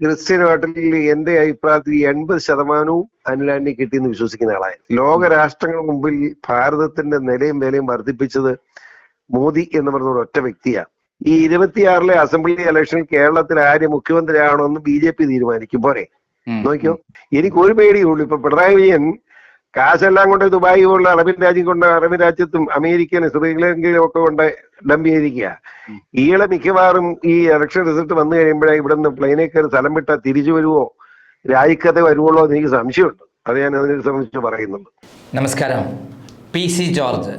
Christian ഹോട്ടലിൽ എന്റെ അഭിപ്രായത്തിൽ എൺപത് ശതമാനവും അനിലാന്റി കിട്ടിയെന്ന് വിശ്വസിക്കുന്ന ആളാണ് ലോക രാഷ്ട്രങ്ങൾ മുമ്പിൽ ഭാരതത്തിന്റെ നിലയും വിലയും വർദ്ധിപ്പിച്ചത് മോദി എന്ന് പറഞ്ഞ ഒരു ഒറ്റ വ്യക്തിയാണ്. ഈ ഇരുപത്തിയാറിലെ അസംബ്ലി ഇലക്ഷനിൽ കേരളത്തിൽ ആര് മുഖ്യമന്ത്രിയാണോന്ന് ബി ജെ പി തീരുമാനിക്കും. പോരെ? നോക്കിയോ? എനിക്ക് ഒരു പേടിയുള്ളൂ ഇപ്പൊ പിണറായി വിജയൻ കാശെല്ലാം കൊണ്ട് ദുബായ് പോലുള്ള അറബിൻ രാജ്യം കൊണ്ട് അറബിൻ രാജ്യത്തും അമേരിക്കയിലും ശ്രീലങ്കയിലും ഒക്കെ കൊണ്ട് ഡംപ് ചെയ്തിരിക്കുക. ഈളെ മിക്കവാറും ഈ ഇലക്ഷൻ റിസൾട്ട് വന്നു കഴിയുമ്പോഴേ ഇവിടെ നിന്ന് പ്ലെയിനിൽ കയറി സ്ഥലം വിട്ടാൽ തിരിച്ചു വരുവോ? രാജിക്കത്തെ വരുവുള്ളോ എന്ന് എനിക്ക് സംശയമുണ്ട്. അത് ഞാൻ അതിനെ സംബന്ധിച്ച് പറയുന്നുണ്ട്. നമസ്കാരം. P C George.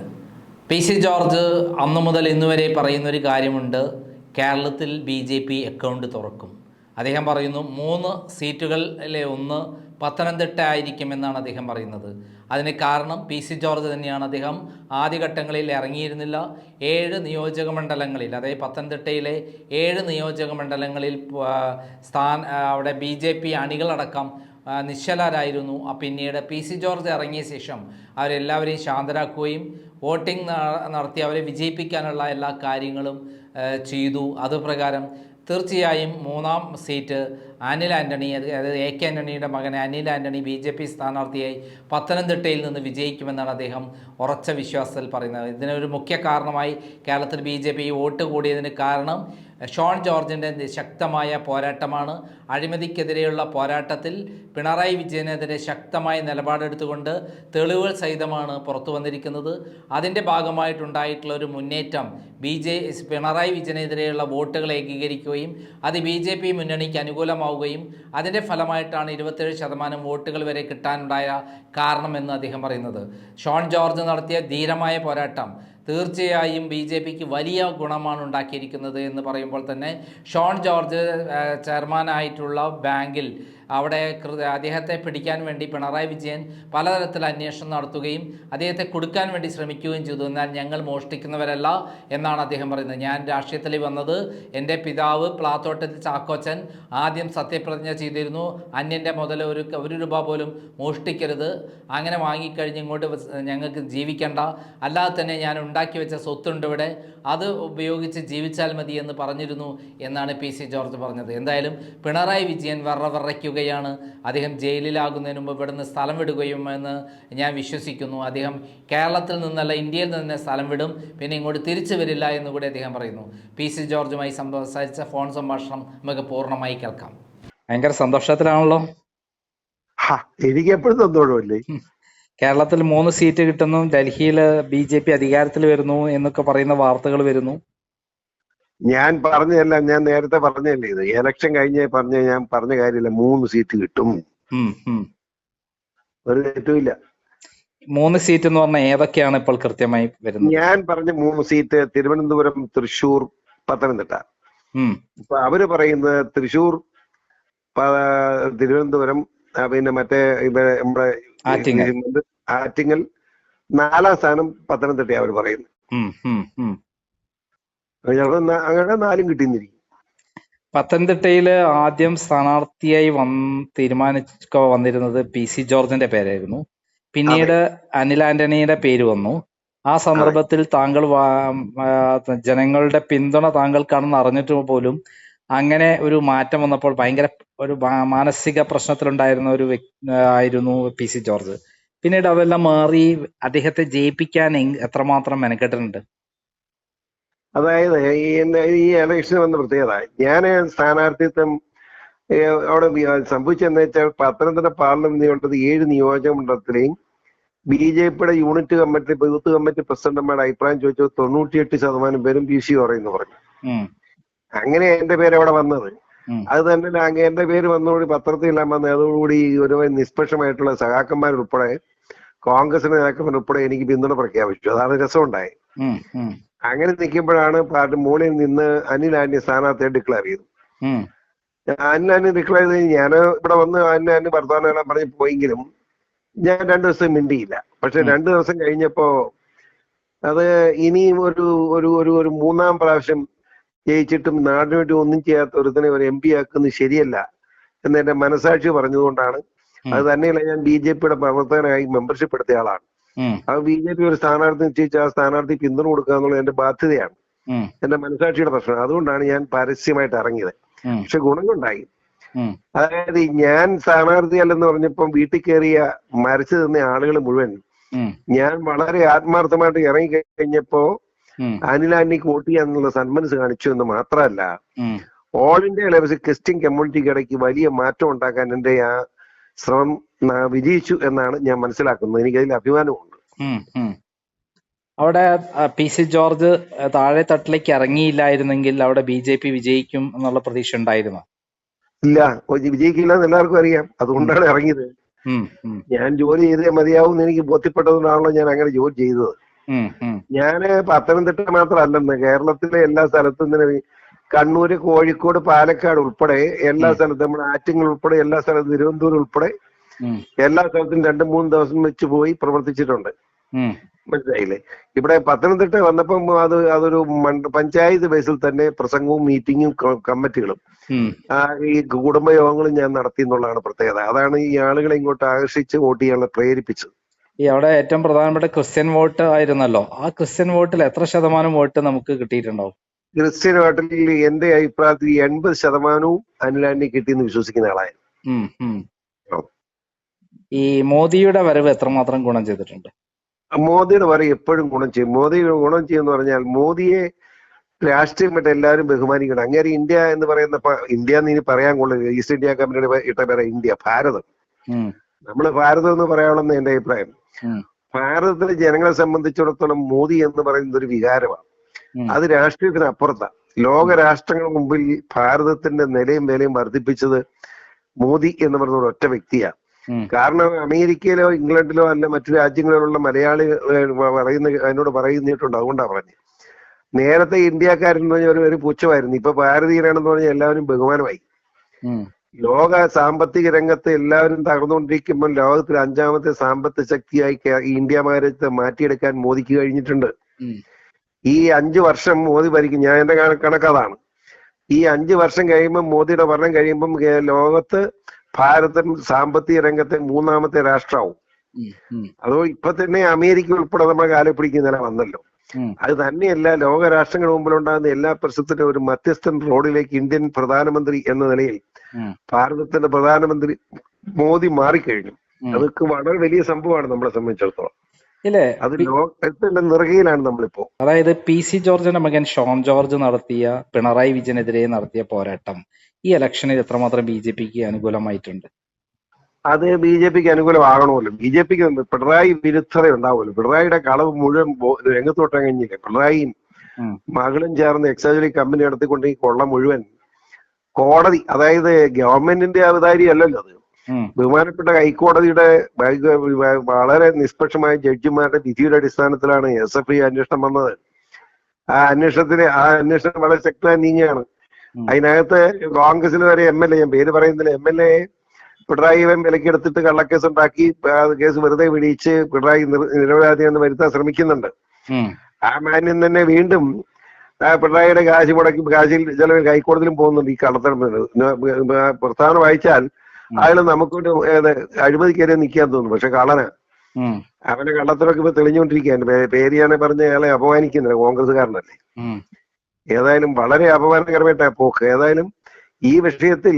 P C George അന്നു മുതൽ ഇന്ന് വരെ പറയുന്നൊരു കാര്യമുണ്ട്. കേരളത്തിൽ ബി ജെ പി അക്കൗണ്ട് തുറക്കും. അദ്ദേഹം പറയുന്നു മൂന്ന് സീറ്റുകളിലെ ഒന്ന് പത്തനംതിട്ട ആയിരിക്കുമെന്നാണ് അദ്ദേഹം പറയുന്നത്. അതിന് കാരണം പി സി ജോർജ് തന്നെയാണ്. അദ്ദേഹം ആദ്യഘട്ടങ്ങളിൽ ഇറങ്ങിയിരുന്നില്ല. ഏഴ് നിയോജക മണ്ഡലങ്ങളിൽ അതായത് പത്തനംതിട്ടയിലെ ഏഴ് നിയോജക മണ്ഡലങ്ങളിൽ സ്ഥാന അവിടെ ബി ജെ പി അണികളടക്കം നിശ്ചലരായിരുന്നു. പിന്നീട് പി സി ജോർജ് ഇറങ്ങിയ ശേഷം അവരെല്ലാവരെയും ശാന്തരാക്കുകയും വോട്ടിംഗ് നടത്തി അവരെ വിജയിപ്പിക്കാനുള്ള എല്ലാ കാര്യങ്ങളും ചെയ്തു. അതുപ്രകാരം തീർച്ചയായും മൂന്നാം സീറ്റ് അനിൽ ആന്റണി അത് അതായത് എ കെ ആന്റണിയുടെ മകൻ Anil Antony B J P സ്ഥാനാർത്ഥിയായി പത്തനംതിട്ടയിൽ നിന്ന് വിജയിക്കുമെന്നാണ് അദ്ദേഹം ഉറച്ച വിശ്വാസത്തിൽ പറയുന്നത്. ഇതിനൊരു മുഖ്യ കാരണമായി കേരളത്തിൽ ബി ജെ പി വോട്ട് കൂടിയതിന് കാരണം ഷോൺ ജോർജിന്റെ ശക്തമായ പോരാട്ടമാണ്. അഴിമതിക്കെതിരെയുള്ള പോരാട്ടത്തിൽ പിണറായി വിജയനെതിരെ ശക്തമായ നിലപാടെടുത്തുകൊണ്ട് തെളിവുകൾ സഹിതമാണ് പുറത്തു വന്നിരിക്കുന്നത്. അതിന്റെ ഭാഗമായിട്ടുണ്ടായിട്ടുള്ള ഒരു മുന്നേറ്റം ബി ജെ പിണറായി വിജയനെതിരെയുള്ള വോട്ടുകൾ ഏകീകരിക്കുകയും അത് ബി ജെ പി മുന്നണിക്ക് അനുകൂലമാവുകയും അതിന്റെ ഫലമായിട്ടാണ് ഇരുപത്തേഴ് ശതമാനം വോട്ടുകൾ വരെ കിട്ടാനുണ്ടായ കാരണമെന്ന് അദ്ദേഹം പറയുന്നത്. ഷോൺ ജോർജ് നടത്തിയ ധീരമായ പോരാട്ടം തീർച്ചയായും ബി ജെ പിക്ക് വലിയ ഗുണമാണ് ഉണ്ടാക്കിയിരിക്കുന്നത് എന്ന് പറയുമ്പോൾ തന്നെ ഷോൺ ജോർജ് ചെയർമാനായിട്ടുള്ള ബാങ്കിൽ അവിടെ അദ്ദേഹത്തെ പിടിക്കാൻ വേണ്ടി പിണറായി വിജയൻ പലതരത്തിൽ അന്വേഷണം നടത്തുകയും അദ്ദേഹത്തെ കൊടുക്കാൻ വേണ്ടി ശ്രമിക്കുകയും ചെയ്തു. എന്നാൽ ഞങ്ങൾ മോഷ്ടിക്കുന്നവരല്ല എന്നാണ് അദ്ദേഹം പറയുന്നത്. ഞാൻ രാഷ്ട്രീയത്തിൽ വന്നത് എന്റെ പിതാവ് പ്ലാത്തോട്ടത്തിൽ ചാക്കോച്ചൻ ആദ്യം സത്യപ്രതിജ്ഞ ചെയ്തിരുന്നു. അന്യന്റെ മുതൽ ഒരു ഒരു രൂപ പോലും മോഷ്ടിക്കരുത്. അങ്ങനെ വാങ്ങിക്കഴിഞ്ഞ് ഇങ്ങോട്ട് ഞങ്ങൾക്ക് ജീവിക്കേണ്ട. അല്ലാതെ തന്നെ ഞാൻ ഉണ്ടാക്കി വെച്ച സ്വത്തുണ്ട് ഇവിടെ. അത് ഉപയോഗിച്ച് ജീവിച്ചാൽ മതി എന്ന് പറഞ്ഞിരുന്നു എന്നാണ് പി സി ജോർജ് പറഞ്ഞത്. എന്തായാലും പിണറായി വിജയൻ വറ വിറയ്ക്കുകയാണ് അദ്ദേഹം ജയിലിലാകുന്നതിന് മുമ്പ് ഇവിടുന്ന് സ്ഥലം വിടുകയും എന്ന് ഞാൻ വിശ്വസിക്കുന്നു. അദ്ദേഹം കേരളത്തിൽ നിന്നല്ല ഇന്ത്യയിൽ നിന്ന് തന്നെ സ്ഥലം വിടും. പിന്നെ ഇങ്ങോട്ട് തിരിച്ചു വരില്ല എന്ന് കൂടി അദ്ദേഹം പറയുന്നു. പി സി ജോർജുമായി സംസാരിച്ച ഫോൺ സംഭാഷണം നമുക്ക് പൂർണമായി കേൾക്കാം. ഭയങ്കര സന്തോഷത്തിലാണല്ലോ. ഹാ, എനിക്ക് എപ്പോഴും സന്തോഷമല്ലേ? കേരളത്തിൽ മൂന്ന് സീറ്റ് കിട്ടുന്നു. ഡൽഹിയിൽ ബി ജെ പി അധികാരത്തിൽ വരുന്നു എന്നൊക്കെ പറയുന്ന വാർത്തകൾ വരുന്നു. ഞാൻ പറഞ്ഞതല്ല ഞാൻ നേരത്തെ പറഞ്ഞല്ലേ ഇത്? ഇലക്ഷൻ കഴിഞ്ഞേ പറഞ്ഞ ഞാൻ പറഞ്ഞ കാര്യമില്ല മൂന്ന് സീറ്റ് കിട്ടും. ഒരു തെറ്റുമില്ല മൂന്ന് സീറ്റ് എന്ന് പറഞ്ഞാൽ ഏതൊക്കെയാണ് ഇപ്പോൾ കൃത്യമായി വരുന്നത്? ഞാൻ പറഞ്ഞ മൂന്ന് സീറ്റ് തിരുവനന്തപുരം തൃശൂർ പത്തനംതിട്ട. ഇപ്പൊ അവർ പറയുന്നത് തൃശൂർ തിരുവനന്തപുരം പിന്നെ മറ്റേ ഇവിടെ നമ്മുടെ ആറ്റിങ്ങൽ. ആറ്റിങ്ങൽ നാലാം സ്ഥാനം പത്തനംതിട്ട അവർ പറയുന്നത്. അങ്ങനെ നാലും കിട്ടിന്നിരിക്കും. പത്തനംതിട്ടയിൽ ആദ്യം സ്ഥാനാർത്ഥിയായി വന്ന് തീരുമാനിക്ക വന്നിരുന്നത് പി സി ജോർജിന്റെ പേരായിരുന്നു. പിന്നീട് അനിൽ ആന്റണിയുടെ പേര് വന്നു. ആ സന്ദർഭത്തിൽ താങ്കൾ ജനങ്ങളുടെ പിന്തുണ താങ്കൾക്കാണെന്ന് അറിഞ്ഞിട്ട് പോലും അങ്ങനെ ഒരു മാറ്റം വന്നപ്പോൾ ഭയങ്കര ഒരു മാനസിക പ്രശ്നത്തിലുണ്ടായിരുന്ന ഒരു ആയിരുന്നു പി സി ജോർജ്. പിന്നീട് അതെല്ലാം മാറി അദ്ദേഹത്തെ ജയിപ്പിക്കാൻ എത്രമാത്രം മെനക്കെട്ടിട്ടുണ്ട്? അതായത് ഈ ഇലക്ഷൻ വന്ന പ്രത്യേകത. ഞാൻ സ്ഥാനാർത്ഥിത്വം അവിടെ സംഭവിച്ചെന്ന് വെച്ചാൽ പത്തനംതിട്ട പാർലമെന്റ് നിയമത്തിൽ ഏഴ് നിയോജക മണ്ഡലത്തിലെയും ബി ജെ പിയുടെ യൂണിറ്റ് കമ്മിറ്റി യൂത്ത് കമ്മിറ്റി പ്രസിഡന്റുമാരുടെ അഭിപ്രായം ചോദിച്ചത് തൊണ്ണൂറ്റിയെട്ട് ശതമാനം പേരും പി സി പറയുന്നു പറഞ്ഞു. അങ്ങനെ എന്റെ പേര് അവിടെ വന്നത്. അത് തന്നെ അങ്ങ് എന്റെ പേര് വന്നതോടുകൂടി പത്രത്തിലെല്ലാം വന്ന് അതോടുകൂടി ഒരു നിഷ്പക്ഷമായിട്ടുള്ള സഹാക്കന്മാരുൾപ്പെടെ കോൺഗ്രസിന്റെ നേതാക്കന്മാരുൾപ്പെടെ എനിക്ക് പിന്തുണ പ്രഖ്യാപിച്ചു. അതാണ് രസമുണ്ടായത്. അങ്ങനെ നിൽക്കുമ്പോഴാണ് പാർട്ടി മോണിൽ നിന്ന് അനിൽ ആന്റി സ്ഥാനാർത്ഥിയെ ഡിക്ലെയർ ചെയ്തു ഉം, അനിൽ ആന്റി ഡിക്ലെയർ ചെയ്ത് ഞാൻ ഇവിടെ വന്ന് അനിൽ ആന്റി വർത്തമാനം പറഞ്ഞു പോയെങ്കിലും ഞാൻ രണ്ടു ദിവസം മിണ്ടിയില്ല. പക്ഷെ. രണ്ടു ദിവസം കഴിഞ്ഞപ്പോ അത് ഇനിയും ഒരു ഒരു ഒരു ഒരു മൂന്നാം പ്രാവശ്യം ജയിച്ചിട്ടും നാടിനു വേണ്ടി ഒന്നും ചെയ്യാത്ത ഒരുത്തനെ ഒരു എം പി ആക്കുന്നത് ശരിയല്ല എന്ന് എന്റെ മനസാക്ഷി പറഞ്ഞതുകൊണ്ടാണ്. അത് തന്നെയല്ല ഞാൻ ബി ജെ പിയുടെ പ്രവർത്തകനായി മെമ്പർഷിപ്പ് എടുത്ത ആളാണ്. അത് ബി ജെ പി ഒരു സ്ഥാനാർത്ഥി നിശ്ചയിച്ച് ആ സ്ഥാനാർത്ഥി പിന്തുണ കൊടുക്കുക എന്നുള്ളത് എന്റെ ബാധ്യതയാണ്. എന്റെ മനസാക്ഷിയുടെ പ്രശ്നം അതുകൊണ്ടാണ് ഞാൻ പരസ്യമായിട്ട് ഇറങ്ങിയത്. പക്ഷെ ഗുണങ്ങളുണ്ടായി. അതായത് ഞാൻ സ്ഥാനാർത്ഥി അല്ലെന്ന് പറഞ്ഞപ്പം വീട്ടിൽ കയറിയ മരിച്ചു നിന്ന ആളുകൾ മുഴുവൻ ഞാൻ വളരെ ആത്മാർത്ഥമായിട്ട് ഇറങ്ങി കഴിഞ്ഞപ്പോ. അനിലാന്റിക്ക് വോട്ട് ചെയ്യാന്നുള്ള സന്മനസ് കാണിച്ചു എന്ന് മാത്രമല്ല ഓൾ ഇന്ത്യ ലെവലിൽ ക്രിസ്ത്യൻ കമ്മ്യൂണിറ്റിക്ക് ഇടയ്ക്ക് വലിയ മാറ്റം ഉണ്ടാക്കാൻ എന്റെ ആ ശ്രമം വിജയിച്ചു എന്നാണ് ഞാൻ മനസ്സിലാക്കുന്നത്. എനിക്ക് അതിൽ അഭിമാനമുണ്ട്. അവിടെ പി സി ജോർജ് താഴെ തട്ടിലേക്ക് ഇറങ്ങിയില്ലായിരുന്നെങ്കിൽ അവിടെ ബി ജെ പി വിജയിക്കും എന്നുള്ള പ്രതീക്ഷ ഉണ്ടായിരുന്നു? ഇല്ല. വിജയിക്കില്ല എന്ന് എല്ലാവർക്കും അറിയാം. അതുകൊണ്ടാണ് ഇറങ്ങിയത്. ഞാൻ ജോലി ചെയ്തേ മതിയാവും എനിക്ക് ബോധ്യപ്പെട്ടതുകൊണ്ടാണല്ലോ ഞാൻ അങ്ങനെ ജോലി ചെയ്തത്. ഞാൻ പത്തനംതിട്ട മാത്രമല്ലെന്ന് കേരളത്തിലെ എല്ലാ സ്ഥലത്തും തന്നെ കണ്ണൂര് കോഴിക്കോട് പാലക്കാട് ഉൾപ്പെടെ എല്ലാ സ്ഥലത്തും നമ്മുടെ ആറ്റിങ്ങൾ ഉൾപ്പെടെ എല്ലാ സ്ഥലത്തും തിരുവനന്തപുരം ഉൾപ്പെടെ എല്ലാ സ്ഥലത്തും രണ്ട് മൂന്ന് ദിവസം വെച്ച് പോയി പ്രവർത്തിച്ചിട്ടുണ്ട്. മനസ്സിലായില്ലേ? ഇവിടെ പത്തനംതിട്ട വന്നപ്പം അത് അതൊരു പഞ്ചായത്ത് ബേസിൽ തന്നെ പ്രസംഗവും മീറ്റിങ്ങും കമ്മിറ്റികളും. ആ ഈ കുടുംബയോഗങ്ങളും ഞാൻ നടത്തി എന്നുള്ളതാണ് പ്രത്യേകത. അതാണ് ഈ ആളുകളെ ഇങ്ങോട്ട് ആകർഷിച്ച് വോട്ട് ചെയ്യാനുള്ള പ്രേരിപ്പിച്ചത്. ഈ അവിടെ ഏറ്റവും പ്രധാനപ്പെട്ട ക്രിസ്ത്യൻ വോട്ട് ആയിരുന്നല്ലോ. ആ ക്രിസ്ത്യൻ വോട്ടിൽ എത്ര ശതമാനം വോട്ട് നമുക്ക് കിട്ടിയിട്ടുണ്ടാവും? ക്രിസ്ത്യൻ വോട്ടിൽ എന്റെ അഭിപ്രായത്തിൽ എൺപത് ശതമാനവും അനിലാന്റി കിട്ടിയെന്ന് വിശ്വസിക്കുന്ന ആളായിരുന്നു. ഈ മോദിയുടെ വരവ് എത്രമാത്രം ഗുണം ചെയ്തിട്ടുണ്ട്? മോദിയുടെ വരവ് എപ്പോഴും ഗുണം ചെയ്യും. മോദിയുടെ ഗുണം ചെയ്യുമെന്ന് പറഞ്ഞാൽ മോദിയെ രാഷ്ട്രീയമായിട്ട് എല്ലാവരും ബഹുമാനിക്കണം. അങ്ങേരെ ഇന്ത്യ എന്ന് പറയുന്ന ഇന്ത്യ എന്ന് ഇനി പറയാൻ കൊള്ളില്ല. ഈസ്റ്റ് ഇന്ത്യ കമ്പനിയുടെ ഇട്ട പേര ഇന്ത്യ ഭാരതം. നമ്മൾ ഭാരതം എന്ന് പറയാനുള്ളെന്ന് എന്റെ അഭിപ്രായം. ഭാരതത്തിലെ ജനങ്ങളെ സംബന്ധിച്ചിടത്തോളം മോദി എന്ന് പറയുന്നത് ഒരു വികാരമാണ്. അത് രാഷ്ട്രീയത്തിന് അപ്പുറത്താണ് ലോക രാഷ്ട്രങ്ങൾ മുമ്പിൽ ഭാരതത്തിന്റെ നിലയും വിലയും വർദ്ധിപ്പിച്ചത് മോദി എന്ന് പറയുന്ന ഒരു ഒറ്റ വ്യക്തിയാണ്. കാരണം അമേരിക്കയിലോ ഇംഗ്ലണ്ടിലോ അല്ല മറ്റു രാജ്യങ്ങളിലുള്ള മലയാളി പറയുന്ന എന്നോട് പറയുന്നിട്ടുണ്ട്? അതുകൊണ്ടാണ് പറഞ്ഞത് നേരത്തെ ഇന്ത്യക്കാരെന്ന് പറഞ്ഞ ഒരു ഒരു പുച്ഛമായിരുന്നു. ഇപ്പൊ ഭാരതീയരാണെന്ന് പറഞ്ഞാൽ എല്ലാവരും ബഹുമാനമായി. ലോക സാമ്പത്തിക രംഗത്ത് എല്ലാവരും തകർന്നുകൊണ്ടിരിക്കുമ്പോൾ ലോകത്തിൽ അഞ്ചാമത്തെ സാമ്പത്തിക ശക്തിയായി ഇന്ത്യ മാരത്തെ മാറ്റിയെടുക്കാൻ മോദിക്ക് കഴിഞ്ഞിട്ടുണ്ട്. ഈ അഞ്ചു വർഷം മോദി ഭരിക്കും. ഞാൻ എന്റെ കണ- കണക്കതാണ്. ഈ അഞ്ചു വർഷം കഴിയുമ്പോൾ മോദിയുടെ ഭരണം കഴിയുമ്പം ലോകത്ത് ഭാരതം സാമ്പത്തിക രംഗത്തെ മൂന്നാമത്തെ രാഷ്ട്രമാവും. അതോ ഇപ്പൊ തന്നെ അമേരിക്ക ഉൾപ്പെടെ നമ്മുടെ കാലെ പിടിക്കുന്ന നില വന്നല്ലോ. അത് തന്നെയല്ല ലോക രാഷ്ട്രങ്ങൾ മുമ്പിലുണ്ടാകുന്ന എല്ലാ പ്രശ്നത്തിനും ഒരു മധ്യസ്ഥൻ റോഡിലേക്ക് ഇന്ത്യൻ പ്രധാനമന്ത്രി എന്ന നിലയിൽ ഭാരതത്തിന്റെ പ്രധാനമന്ത്രി മോദി മാറിക്കഴിഞ്ഞു. അതൊക്കെ വളരെ വലിയ സംഭവമാണ് നമ്മളെ സംബന്ധിച്ചിടത്തോളം. ഇല്ലേ? അത് ലോകത്തിന്റെ നിറകയിലാണ് നമ്മളിപ്പോ. അതായത് പി സി ജോർജിന്റെ മകൻ ഷോൺ ജോർജ് നടത്തിയ പിണറായി വിജയനെതിരെ നടത്തിയ പോരാട്ടം. ഈ ഇലക്ഷനിൽ എത്രമാത്രം ബി ജെ പിക്ക് അനുകൂലമായിട്ടുണ്ട്? അത് ബി ജെ പിക്ക് അനുകൂലമാകണമല്ലോ. ബി ജെ പിക്ക് പിണറായി വിരുദ്ധത ഉണ്ടാവുമല്ലോ. പിണറായിയുടെ കളവ് മുഴുവൻ രംഗത്തോട്ടം കഴിഞ്ഞില്ല പിണറായിയും മകളും ചേർന്ന് എക്സൈസ് കമ്പനി നടത്തിക്കൊണ്ട് ഈ കൊള്ള മുഴുവൻ കോടതി അതായത് ഗവൺമെന്റിന്റെ അവതാരി അല്ലല്ലോ അത് ബഹുമാനപ്പെട്ട ഹൈക്കോടതിയുടെ വളരെ നിഷ്പക്ഷമായ ജഡ്ജിമാരുടെ വിധിയുടെ അടിസ്ഥാനത്തിലാണ് എസ് എഫ് ഐ അന്വേഷണം വന്നത്. ആ അന്വേഷണത്തിന് ആ അന്വേഷണം വളരെ ശക്തമായി നീങ്ങിയാണ്. അതിനകത്ത് കോൺഗ്രസിൽ വരെ എം എൽ എ ഞാൻ പേര് പറയുന്നില്ല. എം എൽ എ പിണറായി വിലക്കെടുത്തിട്ട് കള്ളക്കേസ് ഉണ്ടാക്കി കേസ് വെറുതെ വിടിയിച്ച് പിണറായി നിരപരാധി എന്ന് വരുത്താൻ ശ്രമിക്കുന്നുണ്ട്. ആ മാന്യൻ തന്നെ വീണ്ടും പിണറായിയുടെ കാശ് മുടക്കി കാശിൽ ചില ഹൈക്കോടതിയിലും പോകുന്നുണ്ട് ഈ കള്ളത്തരം പ്രസ്ഥാനം വായിച്ചാൽ. അയാൾ നമുക്ക് അഴിമതി കയറി നിൽക്കാൻ തോന്നും. പക്ഷെ കള്ളന. അവന്റെ കള്ളത്തരമൊക്കെ ഇപ്പൊ തെളിഞ്ഞുകൊണ്ടിരിക്കുകയാണ്. പേര് ഞാൻ പറഞ്ഞ അയാളെ അപമാനിക്കുന്നില്ല. കോൺഗ്രസ്സുകാരനല്ലേ. ഏതായാലും വളരെ അപമാനകരമായിട്ട് പോക്ക്. ഏതായാലും ഈ വിഷയത്തിൽ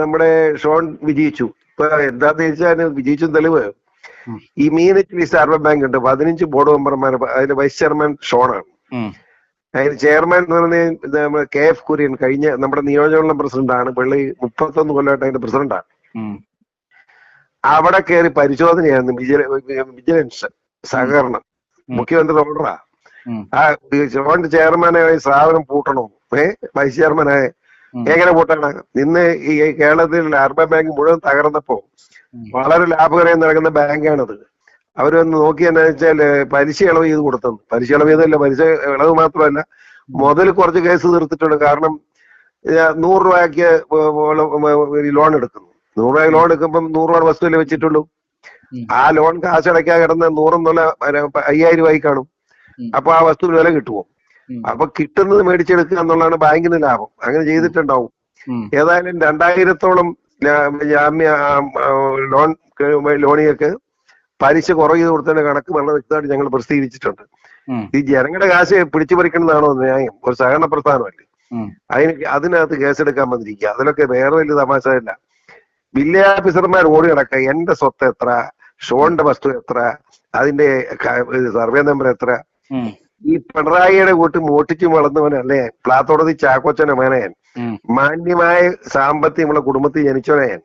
നമ്മുടെ ഷോൺ വിജയിച്ചു. ഇപ്പൊ എന്താന്ന് വെച്ചാൽ വിജയിച്ചു തെളിവ്. ഈ മീനറ്റ് റിസർവ് ബാങ്ക് ഉണ്ട്. പതിനഞ്ച് ബോർഡ് മെമ്പർമാർ അതിന്റെ വൈസ് ചെയർമാൻ ഷോണാണ്. അതിന് ചെയർമാൻ എന്ന് പറഞ്ഞ കെ എഫ് കുര്യൻ കഴിഞ്ഞ നമ്മുടെ നിയോജകമണ്ഡലം പ്രസിഡന്റാണ് ആണ്. പുള്ളി മുപ്പത്തൊന്ന് കൊല്ലമായിട്ട് അതിന്റെ പ്രസിഡന്റാണ് അവിടെ കയറി പരിശോധനയായിരുന്നു വിജില വിജിലൻസ് സഹകരണം. മുഖ്യമന്ത്രി ഓർഡറാ. ആ ജോയിന്റ് ചെയർമാനായ സ്ഥാപനം പൂട്ടണോ. ഏ? വൈസ് ചെയർമാനായ. എങ്ങനെ പൂട്ടണം ഇന്ന് ഈ കേരളത്തിൽ അർബൻ ബാങ്ക് മുഴുവൻ തകർന്നപ്പോ വളരെ ലാഭകരമായി നടക്കുന്ന ബാങ്കാണത്. അവരൊന്ന് നോക്കി എന്താ വെച്ചാൽ പലിശ ഇളവ് ചെയ്ത് കൊടുത്തത്. പലിശ ഇളവ് ചെയ്തല്ല പലിശ ഇളവ് മാത്രമല്ല മുതൽ കുറച്ച് കേസ് തീർത്തിട്ടുണ്ട്. കാരണം നൂറ് രൂപയ്ക്ക് ലോൺ എടുക്കുന്നു. നൂറ് രൂപ ലോൺ എടുക്കുമ്പോൾ നൂറ് രൂപ വസ്തുവിൽ വെച്ചിട്ടുള്ളൂ. ആ ലോൺ കാശടയ്ക്കാൻ കിടന്ന നൂറെന്നുള്ള അയ്യായിരം രൂപയ്ക്ക് കാണും. അപ്പൊ ആ വസ്തു വില കിട്ടുമോ. അപ്പൊ കിട്ടുന്നത് മേടിച്ചെടുക്കുക എന്നുള്ളതാണ് ബാങ്കിന് ലാഭം. അങ്ങനെ ചെയ്തിട്ടുണ്ടാവും. ഏതായാലും രണ്ടായിരത്തോളം ജാമ്യ ലോൺ ലോണിയൊക്കെ പലിശ കുറവ് ചെയ്ത് കൊടുത്തതിന്റെ കണക്ക് വളരെ വ്യക്തമായിട്ട് ഞങ്ങൾ പ്രസിദ്ധീകരിച്ചിട്ടുണ്ട്. ഈ ജനങ്ങളുടെ കാശ് പിടിച്ചു പറിക്കുന്നതാണോ ന്യായം. ഒരു സഹകരണ പ്രസ്ഥാനമല്ലേ. അതിന് അതിനകത്ത് കേസെടുക്കാൻ വന്നിരിക്കുക. അതിലൊക്കെ വേറെ വലിയ തമാശയില്ല. വില്ലേജ് ഓഫീസർമാർ ഓടി കിടക്കുക എന്റെ സ്വത്ത് എത്ര? ഷോണിന്റെ വസ്തു എത്ര? അതിന്റെ സർവേ നമ്പർ എത്ര? ഈ പിണറായിയുടെ കൂട്ട് മോട്ടിച്ചു വളർന്നവനല്ലേ? പ്ലാത്തോടതി ചാക്കോച്ചനെ മേനയൻ. മാന്യമായ സാമ്പത്തികമുള്ള കുടുംബത്തിൽ ജനിച്ചവനയൻ.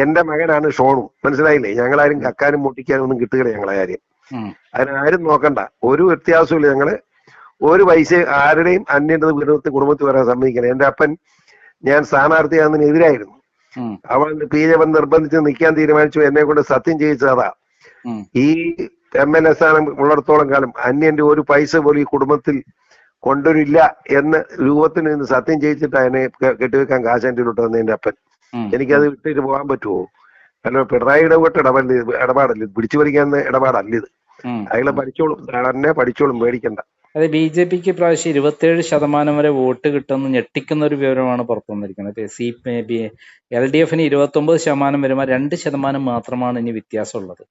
എന്റെ മകനാണ് ഷോണും. മനസ്സിലായില്ലേ? ഞങ്ങളാരും കക്കാനും മോട്ടിക്കാനും ഒന്നും കിട്ടുകയില്ല ഞങ്ങളെ കാര്യം. അതിനാരും നോക്കണ്ട. ഒരു വ്യത്യാസമില്ല ഞങ്ങൾ. ഒരു പൈസ ആരുടെയും അന്യന്റെ കുടുംബത്തിൽ കുടുംബത്തിൽ വരാൻ സമ്മതിക്കണം എന്റെ അപ്പൻ ഞാൻ സ്ഥാനാർത്ഥിയാകുന്നതിന് എതിരായിരുന്നു. ഉം, അവൻ പി ജെ നിർബന്ധിച്ച് നിൽക്കാൻ തീരുമാനിച്ചു. എന്നെ കൊണ്ട് സത്യം ചെയ്യിച്ചതാ. ഈ എം എൽ എ സ്ഥാനം ഉള്ളിടത്തോളം കാലം അന്യന്റെ ഒരു പൈസ പോലും ഈ കുടുംബത്തിൽ കൊണ്ടുവരില്ല എന്ന രൂപത്തിൽ നിന്ന് സത്യം ചെയ്യിച്ചിട്ട് അതിനെ കെട്ടിവെക്കാൻ കാശ് എന്റെ ഇട്ട് തന്നെ എന്റെ അപ്പൻ. എനിക്കത് വിട്ടിട്ട് പോകാൻ പറ്റുമോ? അല്ല പിണറായിയുടെ ഇടപെട്ട് ഇടപാടല്ല? ഇത് പിടിച്ചു പറിക്കാൻ ഇടപാടല്ല ഇത്. അയാളെ പഠിച്ചോളും തന്നെ പഠിച്ചോളും പേടിക്കണ്ട. അതെ ബി ജെ പിക്ക് ഇപ്രാവശ്യം ഇരുപത്തേഴ് ശതമാനം വരെ വോട്ട് കിട്ടുമെന്ന് ഞെട്ടിക്കുന്ന ഒരു വിവരമാണ് പുറത്തു വന്നിരിക്കുന്നത്. സി എൽ ഡി എഫിന് ഇരുപത്തി ഒമ്പത് ശതമാനം വരുമ്പോൾ രണ്ട് ശതമാനം മാത്രമാണ് ഇനി വ്യത്യാസമുള്ളത്.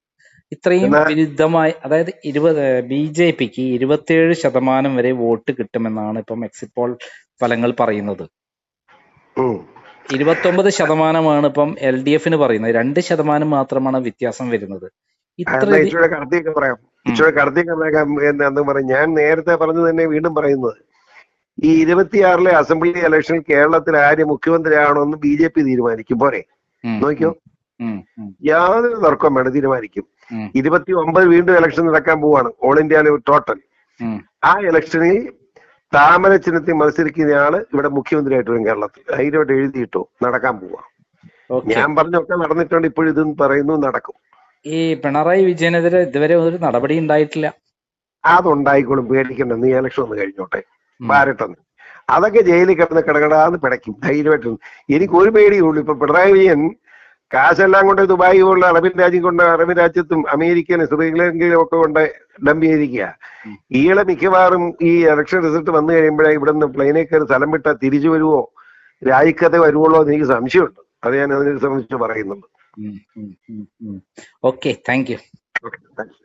ഇത്രയും വിരുദ്ധമായി അതായത് ഇരുപത് ബി ജെ പിക്ക് ഇരുപത്തിയേഴ് ശതമാനം വരെ വോട്ട് കിട്ടുമെന്നാണ് ഇപ്പം എക്സിറ്റ് പോൾ ഫലങ്ങൾ പറയുന്നത്. ഇരുപത്തൊമ്പത് ശതമാനമാണ് ഇപ്പം എൽ ഡി എഫിന് പറയുന്നത്. രണ്ട് ശതമാനം മാത്രമാണ് വ്യത്യാസം വരുന്നത്. ഇത്ര കടത്തിയൊക്കെ പറയാം. ഞാൻ നേരത്തെ പറഞ്ഞു തന്നെ വീണ്ടും പറയുന്നത്. ഈ ഇരുപത്തിയാറിലെ അസംബ്ലി ഇലക്ഷനിൽ കേരളത്തിൽ ആര് മുഖ്യമന്ത്രിയാണോന്ന് ബി ജെ പി തീരുമാനിക്കും. പോരെ? നോക്കിയോ? യാതൊരു തർക്കം വേണം തീരുമാനിക്കും. ഇരുപത്തി ഒമ്പത് വീണ്ടും ഇലക്ഷൻ നടക്കാൻ പോവാണ്. All India total. ആ ഇലക്ഷനിൽ താമര ചിഹ്നത്തിൽ മത്സരിക്കുന്നയാൾ ഇവിടെ മുഖ്യമന്ത്രിയായിട്ട് വരും കേരളത്തിൽ. ധൈര്യമായിട്ട് എഴുതിയിട്ടോ നടക്കാൻ പോവാ. ഞാൻ പറഞ്ഞൊക്കെ നടന്നിട്ടുണ്ട് ഇപ്പോഴും ഇതും പറയുന്നു നടക്കും. ഈ പിണറായി വിജയനെതിരെ ഇതുവരെ ഒരു നടപടി ഉണ്ടായിട്ടില്ല. അതുണ്ടായിക്കോളും പേടിക്കണ്ട നീ ഇലക്ഷൻ ഒന്ന് കഴിഞ്ഞോട്ടെ. ഭാരട്ടെന്ന് അതൊക്കെ ജയിലിൽ കിടന്ന് കിടകടാന്ന് പിടയ്ക്കും ധൈര്യമായിട്ട് എനിക്ക് ഒരു പേടിയുള്ളൂ ഇപ്പൊ പിണറായി വിജയൻ കാശെല്ലാം കൊണ്ട് ദുബായ് പോലുള്ള അറബിൻ രാജ്യം കൊണ്ട് അറബിൻ രാജ്യത്തും അമേരിക്കനും ശ്രീലങ്കയിലും ഒക്കെ കൊണ്ട് ഡംപ് ചെയ്തിരിക്കുക. ഈളെ മിക്കവാറും ഈ ഇലക്ഷൻ റിസൾട്ട് വന്നു കഴിയുമ്പോഴേ ഇവിടെ നിന്ന് പ്ലെയിനിൽ കയറി സ്ഥലം വിട്ടാൽ തിരിച്ചു വരുവോ? രാജിക്കഥ വരുവുള്ളോ എന്ന് എനിക്ക് സംശയമുണ്ട്. അത് ഞാൻ അതിനെ സംബന്ധിച്ച് പറയുന്നുണ്ട്. Okay thank you okay thank you